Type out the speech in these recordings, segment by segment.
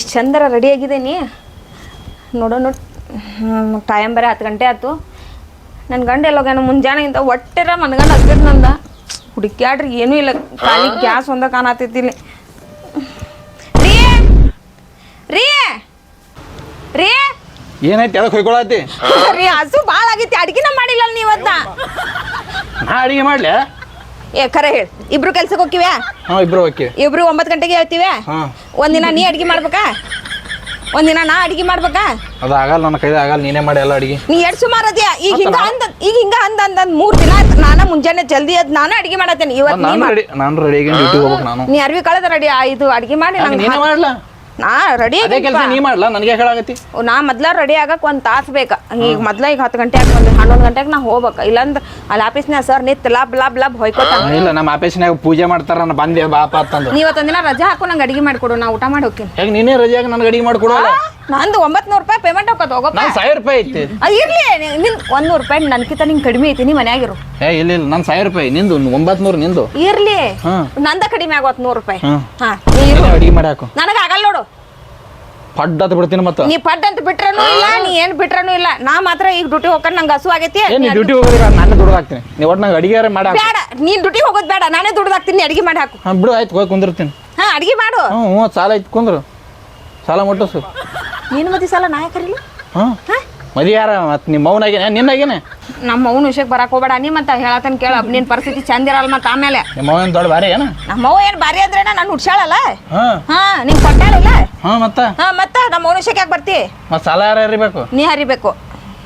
ಇಷ್ಟು ಚಂದರ ರೆಡಿ ಆಗಿದ್ದೀನಿ ನೋಡೋಣ ಟೈಮ್ ಬರೀ ಹತ್ತು ಗಂಟೆ ಆಯ್ತು. ನನ್ನ ಗಂಡ ಎಲ್ಲೋಗ್ಯಾನ ಮುಂಜಾನೆಯಿಂದ ಒಟ್ಟೆರ ಮನ್ಗಂಡು ಹತ್ತಿದ್ ನಂದ. ಹುಡುಕ್ಯಾಡ್ರಿ ಏನೂ ಇಲ್ಲ. ಖಾಲಿ ಗ್ಯಾಸ್ ಒಂದ ಇಲ್ಲಿ. ರೀ ರೀ ರೀ ಏನೈತಿ ಅದಕ್ಕೆ ಹೊಯ್ಕೊಳತಿ? ರೀ ಹಸು ಭಾಳ ಆಗೈತಿ ಅಡ್ಗಿನ ಮಾಡಿಲ್ಲ ನೀವತ್ತ? ನಾ ಅಡಿಗೆ ಮಾಡ್ಲೆ? ಏ ಖರೆ ಹೇಳಿ. ಇಬ್ರು ಕೆಲ್ಸಕ್ಕೆ ಹೋಗಿವ್ಯಾ ಹಾ ಇಬ್ರು ಓಕೆ ಇಬ್ರು ಒಂಬತ್ ಗಂಟೆಗೆ ಹೇಳ್ತೀವಿ ಹಾ. ಒಂದಿನ ನೀ ಅಡಿಗೆ ಮಾಡ್ಬೇಕಾ? ಒಂದಿನ ನಾ ಅಡಿಗೆ ಮಾಡ್ಬೇಕಾ? ಅದು ಆಗಲ್ಲ ನನ್ನ ಕೈದ ಆಗಲ್ಲ ನೀನೇ ಮಾಡಿ ಎಲ್ಲ ಅಡಿಗೆ. ನೀ ಎರಡು ಸುಮಾರು ಅದ್ಯಾ? ಈಗ ಹಿಂಗ ಅಂದ ಈಗ ಹಿಂಗ ಅಂದ ಅಂದ ಅಂದ್ ಮೂರ್ ದಿನ ಆಯ್ತು ನಾನ ಮುಂಜಾನೆ ಜಲ್ದಿ ಅದ್ ನಾನು ಅಡಿಗೆ ಮಾಡತ್ತೇನೆ. ಇವತ್ತು ನೀ ನಾನು ರೆಡಿ ನಾನು ರೆಡಿ ಆಗಿ ಡ್ಯೂಟಿ ಹೋಗ್ಬೇಕು ನಾನು. ನೀ ಅರ್ವಿ ಕಳೆದ ರೆಡಿ ಇದು ಅಡಿಗೆ ಮಾಡಿ ನಂಗೆ ನೀನೇ ಮಾಡ್ಲಾ? ನಾ ರೆಡಿ ಅದೇ ಕೆಲಸ ನೀ ಮಾಡ್ಲಾ? ನನಗೆ ಹೇಳಾಗತ್ತಿ. ನಾ ಮೊದ್ಲ ರೆಡಿ ಆಗಕ್ ಒಂದ್ ತಾಸ್ ಬೇಕ. ಈಗ ಮೊದ್ಲ ಈಗ ಹತ್ತು ಗಂಟೆ ಒಂದು ಹನ್ನೊಂದು ಗಂಟೆಗೆ ನಾ ಹೋಗ್ಬೇಕ. ಇಲ್ಲಂದ್ರ ಅಲ್ಲಿ ಆಫೀಸ್ನ್ಯಾಗ ಸರ್ ನಿತ್ ಲಬ್ ಲಬ್ ಲಬ್ ಹೊಯ್ಕೋತಾನ ಇಲ್ಲ ನಮ್ಮ ಆಫೀಸ್ನ್ಯಾಗ ಪೂಜೆ ಮಾಡ್ತಾರ ನಾನು ಬಂದೆ ಬಾಪ ಅಂತಂದು ನೀ ದಿನ ರಜೆ ಹಾಕು ನಂಗೆ ಅಡಿಗೆ ಮಾಡ್ಕೊಡು ನಾ ಊಟ ಮಾಡಿ ಹೋಗ್ತೀನಿ. ಹೇಗೆ ನೀನೇ ರಜೆಯಾಗ ನನಗೆ ಅಡಿಗೆ ಮಾಡ್ಕೊಡೋಲ್ಲ? ನಂದು ಒಂಬತ್ನೂರು ರೂಪಾಯಿ ಪೇಮೆಂಟ್ ಹೋಗೋದು ಹೋಗಪ್ಪ. ನಾನು ಸಾವಿರ ರೂಪಾಯಿ ಐತಿ. ಅದು ಇರ್ಲಿ ನಿ- ನಿನ್ ಒಂದ್ ನೂರು ರೂಪಾಯಿ ನನ್ಕಿಂತ ನಿಂಗೆ ಕಡಿಮೆ ಐತಿ ನೀ ಮನ್ಯಾಗಿರು. ಏ ಇಲ್ಲ ಇಲ್ಲ ನಾನು ಸಾವಿರ ರೂಪಾಯಿ ನಿಂದು ಒಂಬತ್ನೂರು ನಿಂದು. ಇರ್ಲಿ. ಹಾ. ನಂದ ಕಡಿಮೆ ಆಗೋತ್ ನೂರು ರೂಪಾಯಿ. ಹಾಂ. ಹಾ ನೀ ಇರು. ನೀನೇ ಅಡಿಗೆ ಮಾಡಿ ಹಾಕು. ನನಗೆ ಆಗಲ್ಲ ನೋಡು. ಪಡ್ಡ ಅಂತ ಬಿಡ್ತೀನಿ ಮತ್ತೆ. ನೀ ಪಡ್ ಅಂತ ಬಿಟ್ರನು ಇಲ್ಲ ನೀ ಏನ್ ಬಿಟ್ರನು ಇಲ್ಲ. ನಾ ಮಾತ್ರ ಈಗ ಡ್ಯೂಟಿ ಹೋಗ್ಕೊಂಡು ನಂಗೆ ಹಸು ಆಗೈತಿ. ನೀ ಡ್ಯೂಟಿ ಹೋಗೋದ್ರ ನಾನು ದುಡ್ಡು ಹಾಕ್ತೀನಿ. ನೀವು ಒಟ್ಟು ನಂಗೆ ಅಡಿಗೆ ಮಾಡಿ ಬೇಡ ನೀನ್ ಡ್ಯೂಟಿ ಹೋಗೋದು ಬೇಡ ನಾನೇ ದುಡ್ದು ಹಾಕ್ತೀನಿ ಅಡಿಗೆ ಮಾಡಿ ಹಾಕು. ಹಾಂ ಬಿಡು ಆಯ್ತು ಹೋಗಿ ಕುಂದಿರ್ತೀನಿ. ಹಾ ಅಡಿಗೆ ಮಾಡು. ಹ್ಞೂ ಹ್ಞೂ ಸಾಲ ಐತಿ ಕುಂದ್ರು. ಸಾಲ ಮುಟ್ಟಸು. ನೀನು ಮದ್ವೆ ಸಲ ನಾಯಕರಿಲ್ಲ ಹಾಂ. ಮದಿ ಯಾರ? ಮತ್ತೆ ನಿಮ್ಮ ಮೌನಾಗೇನೆ? ನಿನ್ನಾಗೇನೆ? ನಮ್ಮ ಅವ್ನ ವಿಷಯಕ್ಕೆ ಬರಕ್ ಹೋಗ್ಬೇಡ. ನೀ ಮತ್ತೆ ಹೇಳತನ್ ಕೇಳ. ನಿನ್ ಪರಿಸ್ಥಿತಿ ಚಂದ ಇರಲ್ಲ ಮತ್ತೆ ಆಮೇಲೆ. ನಿಮ್ಮ ಮೌನ ದೊಡ್ಡ ಬಾರಿ ಏನ? ನಮ್ಮ ಅವ್ವ ಏನ್ ಬಾರಿ ಅಂದ್ರೆ ನಾನು ಹುಡ್ಸಾಳಲ್ಲ ಹಾಂ. ಹಾ ನಿಂಗೆ ಕೊಟ್ಟಾಳಿಲ್ಲ ಹಾಂ ಮತ್ತೆ? ಹಾ ಮತ್ತ? ನಮ್ಮ ಅವ್ನ ವಿಷಯಕ್ಕೆ ಯಾಕೆ ಬರ್ತಿ? ಮತ್ ಸಾಲ ಯಾರು ಹರಿಬೇಕು? ನೀ ಹರಿಬೇಕು.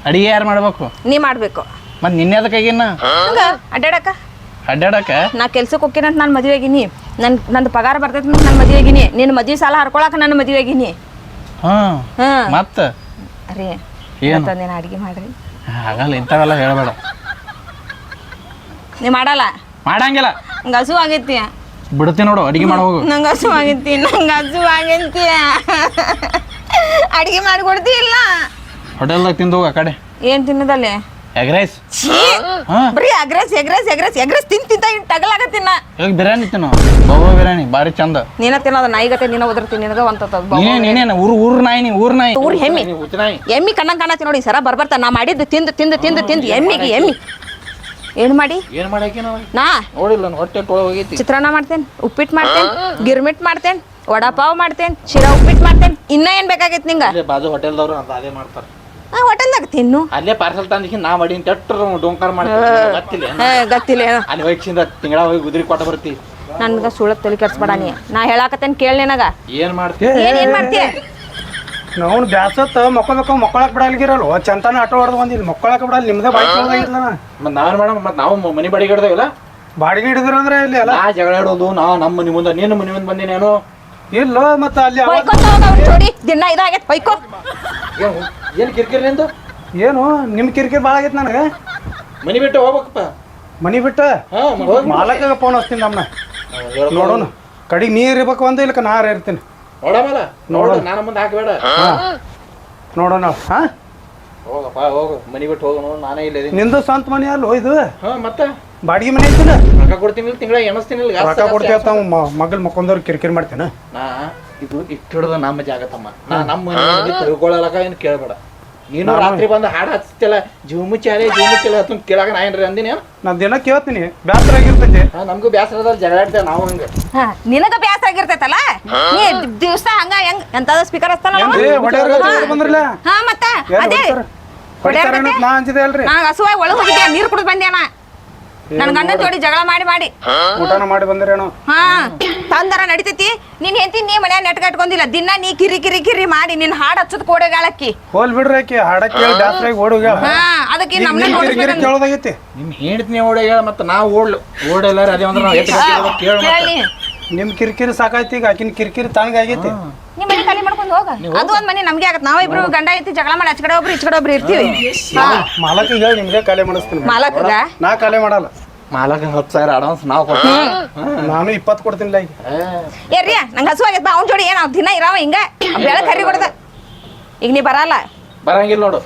ಅಡಿಗೆ ಯಾರು ಮಾಡ್ಬೇಕು? ನೀ ಮಾಡ್ಬೇಕು. ಮತ್ತೆ ನಿನ್ನೆ ಅದಕ್ಕಾಗಿನ ಹಂಗ? ಅಡ್ಡಾಡಕ ಅಡ್ಡಾಡಕ್ಕೆ ನಾ ಕೆಲ್ಸಕ್ಕೆ ಹೋಗ್ತೀನಂತ ನಾನು ಮದ್ವೆ ಆಗಿನಿ. ನನ್ ನಂದು ಪಗಾರ ಬರ್ತೈತೆ ಅಂತ ನಾನು ಮದುವೆ ಆಗಿನಿ. ನಿನ್ನ ಮದುವೆ ಸಾಲ ಹರ್ಕೊಳಕ ನಾನು ಮದ್ವೆ ಆಗಿನಿ. ಹಾಂ. ಹಾ. ಮತ್ತೆ? ರೀ ಏನು? ತಂದೇನ ಅಡಿಗೆ ಮಾಡ್ರಿ. ಆಗಲ್ಲ ಇಂಥವೆಲ್ಲ ಹೇಳಬೇಡ. ನೀ ಮಾಡಲ್ಲ? ಮಾಡಂಗಿಲ್ಲ. ನಂಗೆ ಹಸು ಆಗೈತಿ. ಬಿಡ್ತೀನಿ ನೋಡು ಅಡಿಗೆ ಮಾಡಿ ಹೋಗು. ನಂಗೆ ಹಸು ಆಗೈತಿ ನಂಗೆ ಹಸು ಆಗೈತಿ. ಅಡಿಗೆ ಮಾಡಿಕೊಡ್ತಿ ಇಲ್ಲ ಹೋಟೆಲ್ದಾಗ ತಿಂದು ಹೋಗು ಆ ಕಡೆ. ಏನ್ ತಿನ್ನದಲ್ಲಿ ಎಗ್ ರೈಸ್ ಛೀ! ಹಾಂ? ಬರೀ ಅಗ್ರೆಸ್ ಎಗ್ರೆಸ್ ಎಗ್ರೆಸ್ ಎಗ್ರೆಸ್ ತಿಂತ ತಿಂತ ಇನ್ ಟಗಲಾಗತ್ತಿನ ಇವಾಗ ಬಿರಿಯಾನಿ ತಿನ್ನು. ಬೋಬೋ ಬಿರಿಯಾನಿ ಭಾರಿ ಚಂದ. ನೀನ ತಿನ್ನೋದು ನಾಯಿಗತ್ತೆ ನೀನ ಒದರ್ತೀನಿ ನಿನಗ ಒಂತದ ನೀನೇ ನೀನೇನು? ಊರು ಊರು ನಾಯಿ ನೀ ಊರು ನಾಯಿ. ಊರ್ ಹೆಮ್ಮೆ. ನೀ ಹುಚ್ಚ ನಾಯಿ. ಎಮ್ಮಿ ಕಣ್ಣಂಗ್ ಕಾಣತಿ ನೋಡಿ ಸರ ಬರ್ಬರ್ತ. ನಾ ಮಾಡಿದ್ದು ತಿಂದು ತಿಂದು ತಿಂದು ತಿಂದು. ಎಮ್ಮಿಗೆ ಎಮ್ಮಿ ಏನು ಮಾಡಿ? ಏನು ಮಾಡಕ್ಕೆ ನಾವು? ನಾ? ನೋಡಿಲ್ಲ ನಾನು ಹೊಟ್ಟೆ ಟೊಳ ಹೋಗೈತಿ. ಚಿತ್ರಾನ್ನ ಮಾಡ್ತೇನೆ ಉಪ್ಪಿಟ್ಟು ಮಾಡ್ತೇನೆ ಗಿರ್ಮಿಟ್ ಮಾಡ್ತೇನೆ ವಡಾಪಾವ್ ಮಾಡ್ತೇನೆ ಶಿರಾ ಉಪ್ಪಿಟ್ಟು ಮಾಡ್ತೇನೆ. ಇನ್ನ ಏನ್ ಬೇಕಾಗೈತಿ ನಿಂಗ? ಅಲ್ಲೇ ಬಾಜು ಹೋಟೆಲ್ದವ್ರು ಅಂತ ಅದೇ ಮಾಡ್ತಾರೆ. ಹೋಟೆಲ್ದಾಗ ತಿನ್ನು. ಅಲ್ಲೇ ಪಾರ್ಸಲ್ ತಂದಿಕ್ಕೆ ನಾ ಮಾಡಿ ಟೆಟ್ರು ಡೊಂಕಾರ ಮಾಡಿ ಗೊತ್ತಿಲ್ಲ ಏನೋ ಅಲ್ಲಿ ವಯಸ್ಸಿಂದ ತಿಂಗಳ ಹೋಗಿ ಗುದ್ರಿ ಕೊಟ್ಟ ಬರ್ತಿ. ನನ್ಗ ಸುಳ ತಲೆ ಕೆಡ್ಸ್ಬೇಡ ನೀ. ನಾ ಹೇಳಾಕತ್ತೇನ್ ಕೇಳ ನಿನಗ. ಏನ್ ಮಾಡ್ತಿ? ಏನ್ ಏನ್ ಮಾಡ್ತೀಯ ನಾವು ಬ್ಯಾಸತ್ ಮಕ್ಕಳಕ್ಕ ಮಕ್ಕಳಕ್ ಬಿಡಲ್ಗಿರಲ್ವ ಚಂತಾನ ಆಟೋ ಹೊಡೆದು ಬಂದಿಲ್ಲ ಮಕ್ಕಳಕ್ ಬಿಡಲ್ಲ ನಿಮ್ದೇ ಬಾಯ್ಕ್ ಹೋಗಿಲ್ಲ ಮತ್ ನಾವೇನ್ ಮೇಡಮ್ ಮತ್ ನಾವು ಮನಿ ಬಾಡಿಗೆ ಹಿಡ್ದೇವಲ್ಲ? ಬಾಡಿಗೆ ಹಿಡಿದ್ರ ಅಂದ್ರೆ ಇಲ್ಲಿ ಅಲ್ಲ ನಾ ಜಗಳ ಆಡೋದು ನಾ ನಮ್ಮ ಮನಿ ಮುಂದೆ ನೀನು ಮನಿ ಮುಂದೆ ಬಂದಿನೇನು? ಇಲ್ಲ ಮತ್ತೆ ಅಲ್ಲಿ ಅವಾಗ ಹೊಯ್ಕೊಂತ ಹೋಗ ಅವ್ನ್ ಜೋಡಿ ದಿನ ಇದಾಗೈತೆ ಹೊಯ್ಕೋ. ಏನ್ ಏನ್ ಕಿರಿಕಿರಿ ನಿಂದು? ಏನು ನಿಮ್ಮ ಕಿರಿಕಿರಿ ಭಾಳ ಆಗೈತೆ ನನಗೆ. ಮನಿ ಬಿಟ್ಟು ಹೋಗ್ಬೇಕಪ್ಪ. ಮನಿ ಬಿಟ್ಟು? ಹಾ ಹೋಗ್ ಫೋನ್ ಹಚ್ತೀನಿ ನಮ್ಮನ್ನ ನೋಡೋಣ. ಕಡೆಗೆ ನೀರು ಇರ್ಬೇಕು ಒಂದು ಇಲ್ಲಕ ನಾರ ಇರ್ತೀನಿ. ನೋಡಮಲ್ಲ ನೋಡು ನಾನು ಮುಂದೆ ಹಾಕಬೇಡ. ನೋಡೋಣ ಹಾ? ಹೋಗಪ್ಪ ಹೋಗು. ಮನಿ ಬಿಟ್ಟು ಹೋಗು ನೋಡು ನಾನೇ ಇಲ್ಲ ಇದೀನಿ. ನಿಂದು ಸ್ವಂತ ಮನಿ ಅಲ್ಲ ಇದು? ಹಾ ಮತ್ತೆ? ಬಾಡಿಗೆ ಮನೆ ಐತಿಲ್ಲ ರೊಕ್ಕ ಕೊಡ್ತೀನಿ ತಿಂಗಳ ಎಣಸ್ತೀನಿ ರೊಕ್ಕ ಕೊಡ್ತೀವಿ. ತಾವು ಮಗಳು ಮಕ್ಕೊಂದವ್ರು ಕಿರಿಕಿರಿ ಮಾಡ್ತೇನೆ? ನಾ ಇದು ಇಟ್ಟು ನಮ್ಮ ನಮ್ಮ ತಮ್ಮ. ನಾ ನಮ್ಮ ಮನೆ ತಿಳ್ಕೊಳ್ಳಲಕ ಏನು ಕೇಳಬೇಡ. ನೀನು ರಾತ್ರಿ ಬಂದು ಹಾಡು ಹಚ್ತಿಲ್ಲ ಜೀವ ಮುಚ್ಚಾಲೆ ಜೀವ ಹತ್ತು ಕೇಳಾಕ ನಾ ಏನ್ರಿ ಅಂದಿನಿ? ನಾ ದಿನ ಕೇಳ್ತೀನಿ ಬ್ಯಾಸರ ಆಗಿರ್ತೈತಿ. ನಮಗೂ ಬೇಸರದಲ್ಲಿ ಜಗಳ ಆಡ್ತೇವೆ ನಾವು ಹಂಗೆ. ಹಾ, ನಿನಗ ಬ್ಯಾಸ ಆಗಿರ್ತೈತಲ್ಲ? ನೀ ದಿವಸ ಹಂಗ ಹೆಂಗ್ ಎಂತದ ಸ್ಪೀಕರ್ ಹಚ್ತಾನ ಬಂದ್ರಲ್ಲ? ಹಾ ಮತ್ತ? ಅದೇ? ಅನ್ನೋದ್ ನಾ ಅಂಜಿದೆ ಅಲ್ರಿ. ನಾ ಹಸುವಾಗಿ ಒಳಗೆ ಹೋಗಿದ್ದೆ ನೀರ್ ಕುಡಿದ್ ಬಂದ್ಯಾನ ನನ್ ಗಂಡ ಜೋಡಿ ಜಗಳ ಮಾಡಿ ಮಾಡಿ. ಊಟನ ಮಾಡಿ ಬಂದ್ರೇನು. ಹಾ. ತಂದರ ನಡಿತೈತಿ ನಿನ್ ಹೆಂತಿ ನೀ ಮನ್ಯಾಗ ನೆಟ್ಕ ಇಟ್ಕೊಂಡಿಲ್ಲ ದಿನ ನೀ ಕಿರಿ ಕಿರಿ ಕಿರಿ ಮಾಡಿ ನಿನ್ ಹಾಡ್ ಹಚ್ಚದ್ ಕೋಡೆಗಾಳಕ್ಕಿ ಹೋಲ್ ಬಿಡ್ರಿ ಆಕಿ ಹಾಡ ಕೇಳಿ ಬ್ಯಾಸರಾಗಿ ಓಡಿ ಹಾ ಅದಕ್ಕೆ ನಮ್ನ ಕಿರಿಕಿರಿ ನೋಡಿಸ್ಬೇಕಂತ ಕೇಳೋದಾಗೈತಿ? ನಿಮ್ ಹೇಳ್ತೀನಿ ಓಡ ಹೇಳ ಮತ್ತೆ ನಾವು ಓಡ್ಲು ಓಡಲ್ಲ ಅದೇ ಅಂದ್ರೆ ನಾವು ಕೇಳಿ ನಿಮ್ ಕಿರಿಕಿರಿ ಸಾಕಾಯ್ತಿ ಈಗ ಆಕಿನ ಕಿರಿಕಿರಿ ತನಗಾಗೈತಿ ನಿಮ್ ಮನೆ ಖಾಲಿ ಮಾಡ್ಕೊಂಡು ಹೋಗ. ಅದು ಒಂದ್ ಮನೆ ನಮ್ಗೆ ಆಗತ್ತೆ. ನಾವ್ ಇಬ್ರು ಗಂಡ ಐತಿ ಜಗಳ ಮಾಡಿ ಆಚಕಡೆ ಒಬ್ರು ಈಚಕಡೆ ಒಬ್ರು ಇರ್ತೀವಿ. ಹಾ. ಮಾಲಕಿಗೆ ಹೇಳಿ ನಿಮ್ಗೆ ಖಾಲಿ ಮಾಡಿಸ್ತೀನಿ ಮಾಲಕಗ? ನಾ ಖಾಲಿ ಮಾಡಲ್ಲ. ಮಾಲಕ ಹತ್ತು ಸಾವಿರ ಅಡ್ವಾನ್ಸ್ ನಾವು ಕೊಡ್ತೀನಿ ನಾನು ಇಪ್ಪತ್ತು ಕೊಡ್ತೀನಿ ಈಗ ಏರ್ರಿಯ ನಂಗೆ ಹಸು ಆಗೈತೆ ಬಾ ಅವ್ನ ಜೋಡಿ ಏನು ದಿನ ಇರಾವ ಹಿಂಗ? ಬೆಳಕ್ ಕರಿ ಕೊಡ್ದ. ಈಗ ನೀ ಬರಲ್ಲ. ಬರಂಗಿಲ್ಲ ನೋಡು.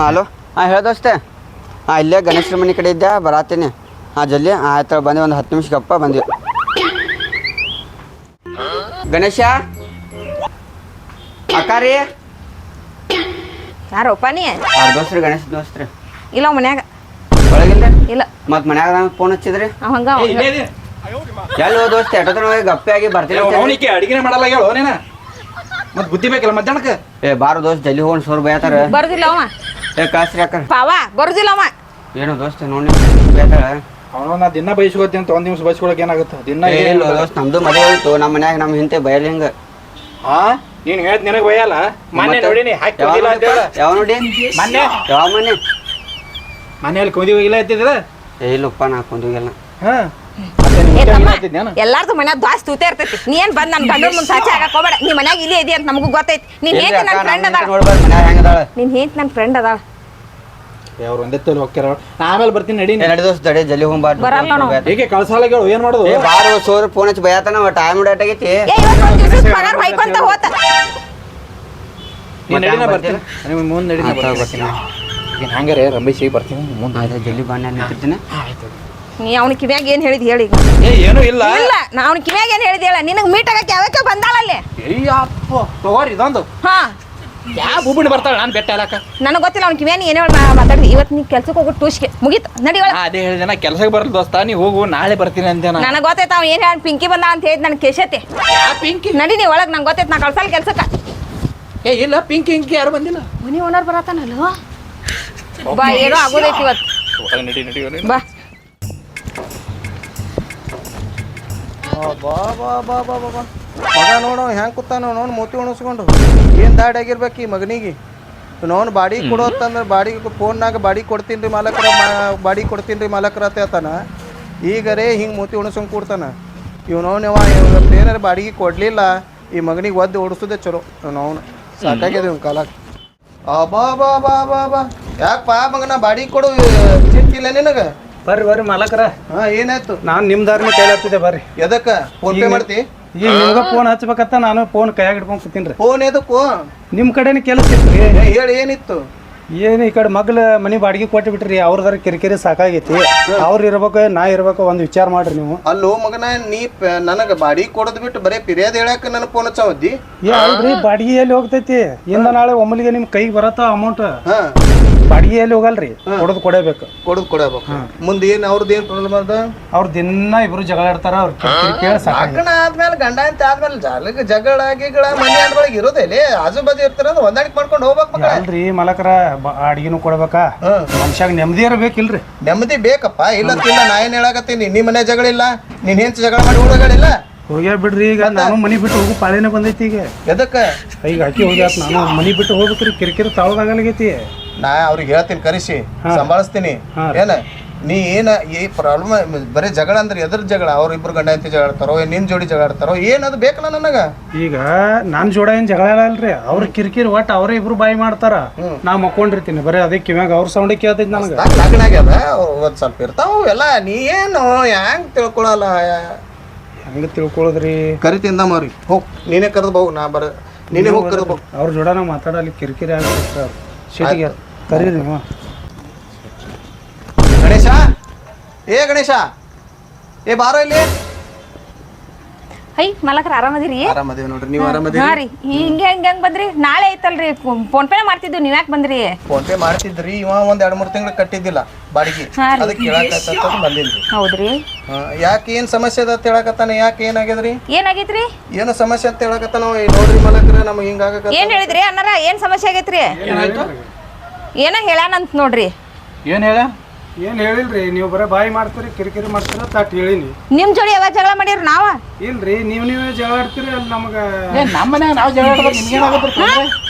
ಹಲೋ. ಹಾಂ ಹೇಳ ದೋಸ್ತೆ. ಹಾಂ ಇಲ್ಲೇ ಗಣೇಶ್ರ ಮನೆ ಕಡೆ ಇದ್ದೆ ಬರಾತೀನಿ. ಹಾಂ ಜಲ್ದಿ. ಆಯ್ತು ಬಂದೆ ಒಂದು ಹತ್ತು ನಿಮಿಷ ಗಪ್ಪ ಬಂದ್ವಿ. ಗಣೇಶ? ಅಕ್ಕ ರೀ ಯಾರಪ್ಪ ನೀ? ಅವ್ರ ದೋಸ್ತ್ರಿ ಗಣೇಶ ದೋಸ್ತ್ರಿ. ಇಲ್ಲ ಮನ್ಯಾಗ. ಒಳಗಿಲ್ಲ ಇಲ್ಲ. ಮತ್ ಮನ್ಯಾಗ ಫೋನ್ ಹಚ್ಚಿದ್ರಿ? ಅವ್ ಹಂಗ ಅವ ಹಂಗ. ಎಲ್ಲಿ ದೋಸ್ತ? ಎಷ್ಟೊತ್ತನ ಹೋಗಿ ಗಪ್ಪೆ ಆಗಿ ಬರ್ತೀನಿ ಅಂತ ಹೇಳಿ. ಅವನಿಗೆ ಅಡಿಗೆನೆ ಮಾಡಲ್ಲ ಹೇಳು ನೀನ? ಮತ್ ಬುದ್ಧಿ ಬೇಕಲ್ಲ ಮಧ್ಯಾಹ್ನಕ್ಕೆ? ಏ ಬಾರ ದೋಸ್ತ್ ಜಲ್ದಿ ಹೋಗಿ ಸೋರ್ ಬೈತಾರ ಬರುದಿಲ್ಲ ಅವ. ಏ ಕಳ್ಸ್ರಿ ಅಕ್ಕ. ಪಾವ ಬರುದಿಲ್ಲ ಅವ. ಏನು ದೋಸ್ತ ನೋಡಿ ಬೈತಾಳ ಅವನ ನಾ ದಿನ ಬಯಸ್ಕೋತಿ ಅಂತ ಒಂದ್ ನಿಮಿಷ ಬಯಸ್ಕೊಳಕ್ ಏನಾಗುತ್ತೆ? ದಿನ ಏನಿಲ್ಲ ದೋಸ್ತ್ ನಮ್ದು ಮದುವೆ ಆಯ್ತು ನಮ್ಮ ಮನ್ಯಾಗ ನಮ್ಮ ಹಿಂತೆ ಬಯಲ್ ಹಿಂಗ. ಹಾ ನೀನ್ ಹೇಳ್ತ ನಿನಗ ಬಯಲ್ಲ? ಮನೆ ನೋಡಿನಿ ಹಾಕಿ ಯಾವ ಅಂತ. ಹೇಳ ಯಾವ ನೋಡಿ ಮೊನ್ನೆ? ಯಾವ ಮನೆ ಮನೆಯಲ್ಲಿ ಕುದಿ ಹೋಗಿಲ್ಲ ಎತ್ತಿದ್ರ ಏ ಇಲ್ಲಪ್ಪ ನಾ ಕುಂದಿಗೆಲ್ಲ ಹಾ? ಎಲ್ಲಾರ್ದು ಮನ್ಯಾಗ ದ್ವಾಸ್ ತೂತೆ ಇರ್ತೈತಿ. ನೀ ಏನ್ ಬಂದ್ ನನ್ ಗಂಡನ ಮುಂದೆ ಸಾಚಿ ಆಗಕ್ ಹೋಗ್ಬೇಡ. ನೀ ಮನ್ಯಾಗ ಇಲ್ಲೇ ಇದೆಯಂತ ಅಂತ ನಮಗೂ ಗೊತ್ತೈತಿ. ನೀನ್ ಹೇಂತ ನನ್ ಫ್ರೆಂಡ್ ಅದಾಳ. ನೀನ್ ಹೇಂತಿ ನನ್ನ ಫ್ರೆಂಡ್ ಅದಾಳ. ಅವ್ರು ಒಂದೇ ತಲೆ ಹೋಗ್ಯಾರ. ನಾ ಆಮೇಲೆ ಬರ್ತೀನಿ ನಡಿ ಏ ನಡಿ ದೋಸ್ತ್ ತಡಿ ಜಲ್ದಿ ಹೋಗ್ಬಾರ್ದು ಬರಲ್ಲ ನಾವು. ಹೇಳು ಏನ್ ಮಾಡೋದು? ಏ ಬಾರು ಸೋರ್ ಫೋನ್ ಹಚ್ಚಿ ಬಯಾತನ ಟೈಮ್ ಡೇಟ್ ಆಗೈತಿ ಏ ಇವತ್ತು ಒಂದ್ ದಿವ್ಸದ ಪಗಾರ ಹೊಯ್ಕೊಂತ ಹೋತ. ನೀನ್ ಮತ್ತೆ ನಡಿನ ಹಂಗ್ ಬರ್ತೀನಿ. ನಿಮ್ಗೆ ಮುಂದೆ ನಡಿ ಆಯ್ತು, ಬರ್ತೀನಿ. ಈಗ ಹಂಗಾರೆ ರಮೇಶಿಗೆ ಬರ್ತೀನಿ. ಮುಂದೆ ಆಯ್ತು ಜಲ್ದಿ ಬಣ್ಣ ನಿಂತಿರ್ತೀನಿ. ನೀ ಅವ್ನ ಕಿವ್ಯಾಗ ಏನ್ ಹೇಳಿದ್ ಹೇಳಿ ಏ ಏನೂ ಇಲ್ಲ. ಇಲ್ಲ ನಾ ಅವ್ನ ಕಿವ್ಯಾಗ ಏನ್ ಹೇಳಿದ್ ಹೇಳ? ನಿನಗ್ ಮೀಟ್ ಆಗಕ್ಕೆ ಯಾವಕ್ಕೆ ಬಂದಾಳಲ್ಲಿ. ಅಯ್ಯಪ್ಪ ತಗೋರಿ ಇದೊಂದು. ಹಾ. ಯಾವ ಬುಬ್ಬಿಣಿ ಬರ್ತಾಳೆ? ನಾನು ಬೆಟ್ಟ ನನಗೆ ಗೊತ್ತಿಲ್ಲ ಅವ್ನ ಕಿವ್ಯಾಗ ನೀ ಏನೇ ಮಾತಾಡಿ ಇವತ್ತು ನೀ ಕೆಲ್ಸಕ್ಕೆ ಹೋಗ್ಬಿಟ್ಟು ಟೂಸ್ಗೆ ಮುಗೀತು ನಡಿ ಒಳಗ್. ಅದೇ ಹೇಳಿದೆ ನಾ ಕೆಲ್ಸಕ್ಕೆ ಬರಲ್ಲ ದೋಸ್ತ ನೀ ಹೋಗು ನಾಳೆ ಬರ್ತೀನಿ ಅಂತ ನನಗೆ ಗೊತ್ತೈತ ಅವ್ ಏನ್ ಹೇಳಿ ಪಿಂಕಿ ಬಂದ ಅಂತ ಹೇಳಿದ್ ನನ್ ಕೆಶತೆ. ಪಿಂಕಿ? ನಡಿ ನೀ ಒಳಗ್ ನಂಗೆ ಗೊತ್ತೈತ್ ನಾ ಕಳ್ಸಲ್ ಕೆಲ್ಸಕ್ಕ. ಏ ಇಲ್ಲ ಪಿಂಕಿ ಇಂಕಿ ಯಾರು ಬಂದಿಲ್ಲ? ಮನಿ ಓನರ್ ಬರತಾನಲ್ಲ ಬಾ ಏನೋ ಆಗೋದೈತಿ ಇವತ್ತು ನಡಿ ನಡಿ. ಬಾ. ಬಾ ಬಾ ಬಾ ಬಾ ಬಾ ಬಾ. ಮಗ ನೋಡು ಹೆಂಗೆ ಕೂತಾನ ನೋಡು ಮೋತಿ ಉಣಿಸ್ಕೊಂಡು. ಏನು ದಾಡಿ ಆಗಿರ್ಬೇಕು ಈ ಮಗನಿಗೆ? ನೋನ್ ಬಾಡಿ ಕೊಡೋತ್ತಂದ್ರೆ ಬಾಡಿ ಫೋನ್ನಾಗ ಬಾಡಿ ಕೊಡ್ತೀನಿ ರೀ ಮಾಲಕರ ಬಾಡಿ ಕೊಡ್ತೀನಿ ರೀ ಮಾಲಕರ ಅಂತ ಹೇಳ್ತಾನ. ಈಗರೇ ಹಿಂಗೆ ಮೂತಿ ಉಣಿಸ್ಕೊಂಡು ಕೂಡ್ತಾನ. ಇವನವನು ಇವತ್ತು ಏನಾರ ಬಾಡಿಗೆ ಕೊಡಲಿಲ್ಲ ಈ ಮಗನಿಗೆ ಒದ್ದು ಓಡಿಸೋದೇ ಚಲೋ ಅವನು. ಸಾಕಾಗಿದೆ ಇವ್ನ ಕಾಲಕ್ಕೆ ಆ ಬಾ ಬಾ ಬಾ ಬಾ ಯಾಕಪ್ಪ ಮಗನ ಬಾಡಿಗೆ ಕೊಡು ಚಿಂತಿಲ್ಲ ನಿನಗೆ? ಬರ್ರಿ ಬರ್ರಿ ಮಾಲಕರ. ಹಾಂ ಏನಾಯ್ತು? ನಾನು ನಿಮ್ಮ ದಾರಿನ ಕೈಲಾಗ್ತಿದ್ದೆ ಬರ್ರಿ. ಎದಕ್ಕೆ? ಫೋನ್ ಪೇ ಮಾಡ್ತಿ? ಈಗ ನಿಮ್ಗೆ ಫೋನ್ ಹಚ್ಬೇಕತ್ತ ನಾನು ಫೋನ್ ಕೈಯಾಗ ಹಿಡ್ಕೊಂಡು ಕೂತೀನಿ ಫೋನ್ ಎದಕ್ಕೂ? ನಿಮ್ಮ ಕಡೆನೇ ಕೆಲಸ ಇತ್ತು ಹೇಳಿ ಏನಿತ್ತು? ಏನು ಈ ಕಡೆ ಮಗ್ಲ ಮನೆ ಬಾಡಿಗೆ ಕೊಟ್ಟು ಬಿಟ್ರಿ ಅವ್ರದಾರ ಕಿರಿಕಿರಿ ಸಾಕಾಗೈತಿ. ಅವ್ರು ಇರ್ಬೇಕು ನಾ ಇರ್ಬೇಕು ಒಂದು ವಿಚಾರ ಮಾಡ್ರಿ ನೀವು. ಅಲ್ಲೋ ಮಗನ ನೀ ನನಗೆ ನನಗ ಬಾಡಿ ಕೊಡದ್ ಬಿಟ್ಟು ಬರೀ ಪಿರಿಯದ್ ಹೇಳಕ್ ನನಗೆ ಫೋನ್ ಹಚ್ಚಿ ಏ ಅಲ್ರಿ ಬಾಡಿಗೆ ಎಲ್ಲಿ ಹೋಗ್ತೈತಿ. ಇಂದ ನಾಳೆ ಒಮ್ಮಲಿಗೆ ನಿಮ್ಮ ಕೈಗೆ ಬರತ್ತ ಅಮೌಂಟ್ ಬಾಡಿಗೆ ಎಲ್ಲಿ ಹೋಗಲ್ರಿ ಕೊಡೋದು ಕೊಡಬೇಕು. ಕೊಡದ್ ಕೊಡಬೇಕು. ಮುಂದೆ ಏನು ಅವ್ರದ್ದು ಏನ್ ಪ್ರಾಬ್ಲಮ್ ಅದ? ಅವ್ರ ದಿನ ಇಬ್ರು ಜಗಳ ಆಡ್ತಾರ ಅವ್ರ ಕಿರಿಕಿರಿ ಸಾಕಣ ಆದ್ಮೇಲೆ ಗಂಡ ಅಂತ ಆದ್ಮೇಲೆ ಜಾಲಕ್ಕೆ ಜಗಳ ಗಿಗಳ ಮನೆ ಅಂದ್ರೊಳಗೆ ಇರೋದೇ ಆಜು ಬಾಜು ಇರ್ತಾರ ಹೊಂದಾಣಿಕೆ ಮಾಡ್ಕೊಂಡು ಹೋಗ್ಬೇಕು ಅಲ್ರಿ ಮಲಕರ ಅಡಿಗೆನು ಕೊಡ್ಬೇಕಾ. ಮನುಷ್ಯಾಗ ನೆಮ್ಮದಿ ಇರಬೇಕಿಲ್ರಿ. ನೆಮ್ಮದಿ ಬೇಕಪ್ಪ ಇಲ್ಲ ತಿನ್ನ ನಾ ಏನ್ ಹೇಳಕತ್ತೀನಿ? ನಿಮ್ಮ ಮನೆ ಜಗಳ ಇಲ್ಲ ನೀನ್ ಹೆಂಚ ಜಗಳ ಮಾಡಿ ಹುಡುಗಳಿಲ್ಲ ಹೋಗ್ಯಾ ಬಿಡ್ರಿ ಈಗ ನಾನು ಮನಿ ಬಿಟ್ಟು ಹೋಗು ಪಾಳಿನ ಬಂದೈತಿ ಈಗ. ಎದಕ್ಕ? ಈಗ ಅಕ್ಕಿ ಹೋಗ್ಯಾತ ನಾನು ಮನಿ ಬಿಟ್ಟು ಹೋಗ್ಬೇಕ್ರಿ ಕಿರಿಕಿರಿ ತಾಳ್ದಾಗಲಾಗೈತಿ ನಾ ಅವ್ರಿಗೆ ಹೇಳ್ತೀನಿ ಕರೆಸಿ ಸಂಭಾಳಿಸ್ತೀನಿ. ಏನ? ನೀ ಏನ ಈ ಪ್ರಾಬ್ಲಮ್ ಬರೀ ಜಗಳ ಅಂದ್ರೆ ಎದ್ರ ಜಗಳ ಅವ್ರ ಇಬ್ರು ಗಂಡ ಹೆಂಡತಿ ಜಗಳ ಆಡ್ತಾರೋ ಏನ್ ನಿನ್ ಜೋಡಿ ಜಗಳ ಆಡ್ತಾರೋ ಏನದು ಬೇಕಲ್ಲ ನನಗ? ಈಗ ನಾನ್ ಜೋಡ ಏನ್ ಜಗಳ ಅಲ್ರಿ ಅವ್ರ ಕಿರಿಕಿರಿ ಒಟ್ಟು ಅವ್ರೇ ಇಬ್ರು ಬಾಯಿ ಮಾಡ್ತಾರ. ನಾ ಮಕ್ಕೊಂಡಿರ್ತೀನಿ ಬರೀ ಅದೇ ಕಿವ್ಯಾಗ ಅವ್ರ ಸೌಂಡ್ ಕೇಳ್ತೈತಿ ನನಗ. ಒಂದ್ ಸ್ವಲ್ಪ ಇರ್ತಾವ ಎಲ್ಲ ನೀ ಏನು ಹೆಂಗ್ ತಿಳ್ಕೊಳಲ್ಲ? ಹೆಂಗ ತಿಳ್ಕೊಳ್ಳೋದ್ರಿ ಕರಿತಿಂದ ಮಾರಿ ಹೋಗ್ ನೀನೇ ಕರೆದು ಬಹು ನಾ ಬರ ನೀನೇ ಹೋಗಿ ಕರೆದು ಬಹು ಅವ್ರ ಜೋಡ ನಾ ಮಾತಾಡಲಿ ಕಿರಿಕಿರಿ ಆಗ್ತಾರ ಸಿಟಿಗೆ ಕರೀರಿ ನೀವು ಗಣೇಶ ಏ ಗಣೇಶ ಏ ಬಾರೋ ಇಲ್ಲಿ. ಹೈ ಮಲಕ್ರ ಆರಾಮದಿರಿ? ಆರಾಮದೇವಿ ನೋಡ್ರಿ ನೀವು ಆರಾಮದೇವಿ ಹಾ ರೀ ಹಿಂಗೆ ಹೆಂಗ್ ಹೆಂಗೆ ಬಂದ್ರಿ. ನಾಳೆ ಐತಲ್ರಿ ಫೋನ್ ಪೇ ಮಾಡ್ತಿದ್ದು ನೀವ್ ಯಾಕೆ ಬಂದ್ರಿ? ಫೋನ್ ಪೇ ಮಾಡ್ತಿದ್ರಿ ಇವ ಒಂದ್ ಎರಡ್ ಮೂರ್ ತಿಂಗಳು ಕಟ್ಟಿದ್ದಿಲ್ಲ ಬಾಡಿಗೆ. ಹಾ ರೀ. ಅದಕ್ಕೆ ಕೇಳಾಕತ್ತ ಬಂದಿಲ್ರಿ ಹೌದ್ರಿ. ಹಾ, ಯಾಕೆ ಏನ್ ಸಮಸ್ಯೆ ಅದ ಅಂತ ಹೇಳಕತ್ತಾನ ಯಾಕೆ ಏನಾಗ್ಯದ್ರಿ ಏನಾಗೈತ್ರಿ? ಏನು ಸಮಸ್ಯೆ ಅಂತ ಹೇಳಕತ್ತಾನ ಏ ನೋಡ್ರಿ ಮಲಕ್ರ ನಮಗೆ ಹಿಂಗಾಗತ್ತ ಏನ್ ಹೇಳಿದ್ರಿ ಅನ್ನಾರ ಏನ್ ಸಮಸ್ಯೆ ಆಗೈತ್ರಿ? ಏನ ಹೇಳಾನಂತ ನೋಡ್ರಿ. ಏನ್ ಹೇಳ ಏನ್ ಹೇಳಿಲ್ರಿ? ನೀವು ಬರೀ ಬಾಯಿ ಮಾಡ್ತೀರಿ ಕಿರಿಕಿರಿ ಮಾಡ್ತೀರ ತಟ್ ಹೇಳಿನಿ. ನಿಮ್ ಜೋಡಿ ಯಾವಾಗ ಜಗಳ ಮಾಡಿರ್ ನಾವ? ಇಲ್ರಿ ನೀವ್ ನೀವೇ ಜಗಳ ಆಡ್ತೀರಿ ಅಲ್ಲಿ ನಮಗ ಏನ್ ನಮ್ಮ ಮನ್ಯಾಗ ನಾವು ಜಗಳ ಆಡ್ಬೇಕು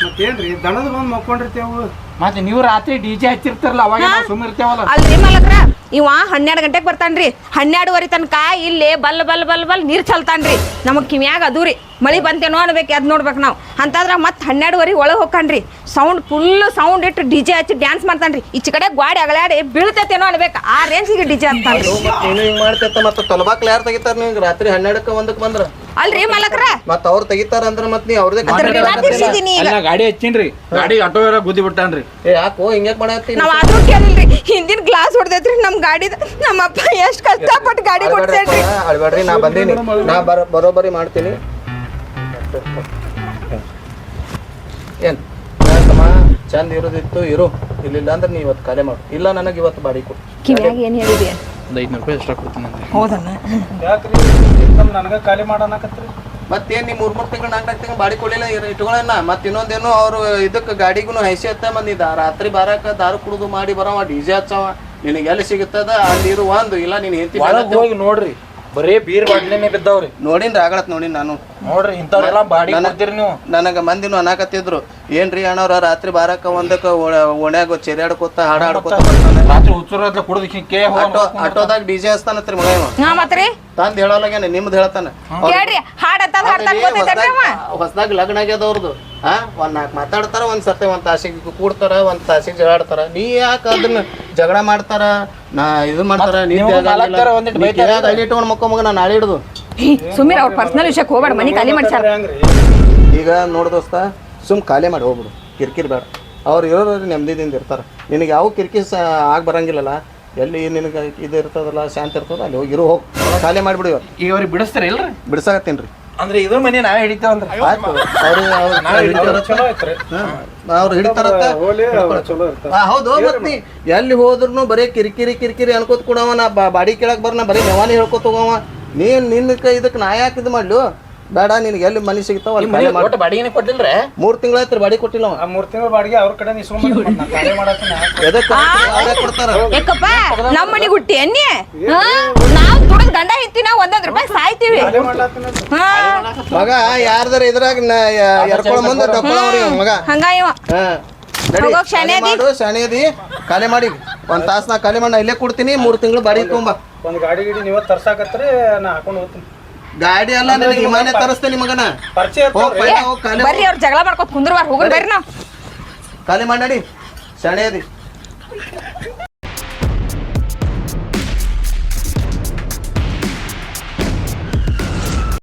ಮತ್ತೇನ್ರಿ ದಣದ ಬಂದು ಮಕ್ಕೊಂಡಿರ್ತೇವು. ಮತ್ತೆ ನೀವು ರಾತ್ರಿ ಡಿ ಜೆ ಹಚ್ಚಿರ್ತಾರಲ್ಲ ಅವಾಗ ನಾವು ಸುಮ್ಮನೆ ಇರ್ತೇವಲ್ಲ. ಅಲ್ರಿ ಮಲಕ್ರ ಇವ ಹನ್ನೆರಡು ಗಂಟೆಗೆ ಬರ್ತಾನ್ರಿ. ಹನ್ನೆರಡುವರೆ ತನಕ ಇಲ್ಲಿ ಬಲ್ ಬಲ್ ಬಲ್ ಬಲ್ ನೀರ್ ಚಲ್ತಾನ್ರಿ ನಮಗ್ ಕಿವ್ಯಾಗ ಅದೂರಿ ಮಳಿ ಬಂತೇನೋ ಅನ್ಬೇಕು ಅದ್ ನೋಡ್ಬೇಕು ನಾವು. ಅಂತಂದ್ರೆ ಮತ್ತೆ ಹನ್ನೆರಡುವರೆ ಒಳಗೆ ಹೋಗ್ಕಣ್ರಿ. ಸೌಂಡ್ ಫುಲ್ ಸೌಂಡ್ ಇಟ್ಟು ಡಿಜೆ ಹಚ್ಚಿ ಡ್ಯಾನ್ಸ್ ಮಾಡ್ತಾನ್ರಿ. ಈಚೆ ಕಡೆ ಗ್ವಾಡಿ ಅಗಳಾಡಿ ಬೀಳ್ತೈತೇನೋ ಅನ್ಬೇಕು. ಆ ರೇಂಜಿಗೆ ಡಿಜೆ ಜೆ ನೀನು ಹಿಂಗ್ ಮಾಡ್ತೈತ ಮತ್ತೆ ತೊಲಬಾಕ್ಲ ಯಾರು ತೆಗಿತಾರ ನಿಂಗೆ ರಾತ್ರಿ ಹನ್ನೆರಡಕ್ಕೆ ಒಂದಕ್ಕೆ ಬಂದ್ರ. ಅಲ್ರಿ ಮಲಕ್ರ? ಮತ್ತೆ ಅವ್ರು ತೆಗಿತಾರ ಅಂದ್ರೆ ಮತ್ತೆ ನೀ ಅವ್ರದೇ ಅದ್ರ ನಿರಾಕರಿಸಿದೀನಿ ಈಗ. ಅಲ್ಲ ಗಾಡಿ ಹಚ್ಚಿನ್ರಿ. ಗಾಡಿ ಆಟೋ ಎಲ್ಲ ಗುದ್ದಿ ಬಿಟ್ಟಾನ್ರಿ. ಏ ಯಾಕೋ ಹಿಂಗ್ಯಾಕ್ ಮಾಡತ್ತಿ ನಾವ್? ಆದ್ರೂ ಕೇಳಿಲ್ರಿ. ಹಿಂದಿನ ಗ್ಲಾಸ್ ಹೊಡೆದೈತ್ರಿ ನಮ್ ಗಾಡಿ ನಮ್ಮಪ್ಪ ಎಷ್ಟ್ ಕಷ್ಟಪಟ್ಟು ಗಾಡಿ ಕೊಡ್ತೇನ್ರಿ ಅಳ್ಬೇಡ್ರಿ ನಾ ಬಂದೀನಿ. ನಾ ಬರ ಬರೋಬ್ಬರಿ ಮಾಡ್ತೀನಿ. ಏನ್? ಯಾಕಮ್ಮ ಚಂದ ಇರೋದಿತ್ತು ಇರು. ಇಲ್ಲಿಲ್ಲ ಅಂದ್ರೆ ನೀ ಇವತ್ತು ಖಾಲಿ ಮಾಡು. ಇಲ್ಲ ನನಗೆ ಇವತ್ತು ಬಾಡಿ ಕೊಡು. ಕಿವ್ಯಾಗ ಏನು ಹೇಳಿದಿ ಒಂದು ಐದುನೂರು ರೂಪಾಯಿ ಎಕ್ಸ್ಟ್ರಾ ಕೊಡ್ತೀನಿ ಅಂತ ಹೌದಣ್ಣ ಯಾಕ್ರಿ? ಏಕ್ದಮ್ ನನಗೆ ಖಾಲಿ ಮಾಡೋಣಕತ್ರಿ ಮತ್ತೇನು ನೀವು ಮೂರು ಮೂರು ತಿಂಗಳು ನಾಲ್ಕು ನಾಲ್ಕು ತಿಂಗಳು ಬಾಡಿ ಕೊಡಲಿಲ್ಲ ಇಟ್ಕೊಳ್ಳೋಣ ಮತ್ತೆ ಇನ್ನೊಂದೇನೋ ಅವರು ಇದಕ್ಕೆ ಗಾಡಿಗೂ ಹೈಸಿ ಹತ್ತ ಮಂದಿ ರಾತ್ರಿ ಬಾರಕ ದಾರು ಕುಡಿದು ಮಾಡಿ ಬರವ ಡಿ ಜೆ ಹಚ್ಚವ. ನಿನಗೆ ಎಲ್ಲಿ ಸಿಗುತ್ತದ? ಅಲ್ಲಿ ಇರುವ ಒಂದು. ಇಲ್ಲ ನೀನ್ ಹೆಂಡತಿ ಹೋಗಿ ನೋಡ್ರಿ. ಬರೀ ಬೀರ್ ಬಾಟ್ಲಿನೇ ಬಿದ್ದಾವ್ರಿ. ನೋಡಿನ್ ಆಗಲತ್ ನೋಡಿನ್ ನಾನು. ನೋಡ್ರಿ ಇಂಥವ್ರೆಲ್ಲ ಬಾಡಿ ಕೊಡ್ತೀರಿ ನೀವು. ನನಗ ಮಂದಿನು ಅನಾಕತ್ತಿದ್ರು. ಏನ್ರಿ ಅಣ್ಣವ್ರ ರಾತ್ರಿ ಬಾರಕ ಒಂದಕ್ಕ ಓಣ್ಯಾಗ ಚೆರ್ಯಾಡ್ಕೋತ ಹಾಡ ಹಾಡ್ಕೋತ ಬರ್ತಾನೆ. ರಾತ್ರಿ ಹುಚ್ಚರ ಕುಡ್ದು ಕೇ ಆಟೋ ಆಟೋದಾಗ ಡಿ ಜೆ ಹಚ್ತಾನತ್ರಿ ಮಗ ಇವ. ಹಾ ಮತ್ರಿ? ತಂದ್ ಹೇಳೋಲಾಗೇನೆ ನಿಮ್ದು ಹೇಳ್ತಾನ. ಕೇಳ್ರಿ ಹಾಡತ್ತ ಹಾಡ್ತಾನ ಗೊತ್ತೈತೇನ್ರಿ ಅವ? ಹೊಸದಾಗ ಲಗ್ನ ಆಗ್ಯದ ಅವ್ರದ್ದು ಹಾ ಒಂದ್ ನಾಲ್ಕು ಮಾತಾಡ್ತಾರ ಒಂದ್ ಸರ್ತಿ ಒಂದ್ ತಾಸಿಗೆ ಕೂಡ್ತಾರ ಒಂದ್ ತಾಸಿಗೆ ಜಗಾಡ್ತಾರ. ನೀ ಯಾಕೆ ಅದನ್ನ ಜಗಳ ಮಾಡ್ತಾರ? ನಾ ಇದು ಮಾಡ್ತಾರ ನೀ ನೀವು ನಾಲ್ಕರ ಒಂದಿಟ್ಟು ಬೈತಾರ. ಅಲ್ಲಿ ಇಟ್ಕೊಂಡು ಮಕ್ಕ ಮಗ ನಾ ನಾಳೆ ಹಿಡ್ದು. ಸುಮ್ಮನೆ ಅವ್ರ ಪರ್ಸನಲ್ ವಿಷಯಕ್ಕೆ ಹೋಗ್ಬೇಡ ಮನಿ ಖಾಲಿ ಮಾಡ್ಸಾರ ಈಗ ನೋಡು ದೋಸ್ತ ಸುಮ್ ಖಾಲಿ ಮಾಡಿ ಹೋಗ್ಬಿಡು ಕಿರ್ಕಿರ್ ಬೇಡ. ಅವ್ರು ಇರೋರು ನೆಮ್ಮದಿದಿಂದ ಇರ್ತಾರ. ನಿನಗೆ ಯಾವ ಕಿರ್ಕಿ ಆಗ ಆಗಿ ಬರಂಗಿಲ್ಲಲ್ಲ ಎಲ್ಲಿ ನಿನಗೆ ಇದು ಇರ್ತದಲ್ಲ ಶಾಂತಿ ಇರ್ತದ ಅಲ್ಲಿ ಹೋಗಿ ಇರು ಹೋಗಿ. ಖಾಲಿ ಮಾಡಿಬಿಡಿ ಈಗ ಅವ್ರಿಗೆ ಬಿಡಿಸ್ತಾರೆ ಇಲ್ರಿ? ಬಿಡಿಸಾಕತ್ತೀನಿ ರೀ. ಅಂದ್ರೆ ಇದ್ರ ಮನೆ ನಾವೇ ಹಿಡಿತೇವಲ್ರಿ ಆಯ್ತು. ಅವ್ರು ಚಲೋ ಐತ್ರಿ ಅವ್ರು ಹಿಡಿತಾರತ್ತ ಹೌದು ಮತ್ ನೀ ಎಲ್ಲಿ ಹೋದ್ರು ಬರೀ ಕಿರಿಕಿರಿ ಕಿರಿಕಿರಿ ಅನ್ಕೋತ ಕೊಡವ ನಾ ಬಾ- ಬಾಡಿ ಕೇಳಕ್ ಬರ್ ನಾ ಬರೀ ನೆವಾನಿ ಹೇಳ್ಕೊತ ಹೋಗವ. ನೀನ್ ನಿನ್ನ ಕೈ ಇದಕ್ಕೆ ನಾ ಯಾಕೆ ಇದು ಮಾಡ್ಲು? ಬೇಡ ನಿನಗೆ ಎಲ್ಲಿ ಮನಿ ಸಿಗ್ತಾವ ಅಲ್ಲಿ ಮನೆ ಮಾಡಿ. ಒಟ್ಟು ಬಾಡಿಗೆನೆ ಕೊಟ್ಟಿಲ್ರಿ ಮೂರ್ ತಿಂಗಳಾಯ್ತು ಬಾಡಿ ಕೊಟ್ಟಿಲ್ಲ ಅವ. ಆ ಮೂರ್ ತಿಂಗಳ ಬಾಡಿಗೆ ಅವ್ರ ಕಡೆ ಇಸ್ಕೊಂಡ್ ನಮ್ಮ ಮಾಡತ್ತೀನಿ ಎದಕ್ಕೆ ಕೊಡ್ತಾರ? ಏಕಪ್ಪ ನಮ್ ಮನಿಗ್ ಹುಟ್ಟಿ ಅನ್ನಿ ನಾವು ನಾವ್ ದುಡ್ದು ಗಂಡ ಹಿಂತಿನ ಒಂದೊಂದ್ ರೂಪಾಯಿ ಸಾಯ್ತೀವಿ. ಹಾ. ಮಗ ಯಾರ್ದಾರ ಇದ್ರಾಗ ಎರ್ಕೊಳ ಮುಂದೆ ಡೊಕ್ಕೊಳವ್ರಿ ಮಗ. ಹಂಗ ಇವ. ಹಾ. ನಡಿ, ಹೋಗೋಕ್ ಶಾನೆ ಖಾಲಿ ಮಾಡು ಶಾನೆ ಅದಿ. ಖಾಲಿ ಮಾಡಿ. ಒಂದ್ ತಾಸ್ ನಾ ಖಾಲಿ ಮಾಡಿ ನಾ ಇಲ್ಲೇ ಕೊಡ್ತೀನಿ ಮೂರ್ ತಿಂಗಳು ಬಾಡಿ ತುಂಬ ಒಂದ್ ಗಾಡಿ ಗಿಡಿ ನೀವ ತರ್ಸಾಕತ್ರಿ ನಾ ಹಾಕೊಂಡ್ ಹೋಗ್ತೀನಿ. ಗಾಡಿ ಅಲ್ಲ ನಿನಗೆ ವಿಮಾನ ತರಿಸ್ತೇನೆ ಮಗನ. ಪರಿಚಯ ಬರ್ರಿ ಅವ್ರು ಜಗಳ ಮಾಡ್ಕೊತ ಕುಂದ್ರವಾರ ಹೋಗೋಣ ಬರ್ರಿ ನಾವು. ಖಾಲಿ ಮಾಡಿ ಅದಿ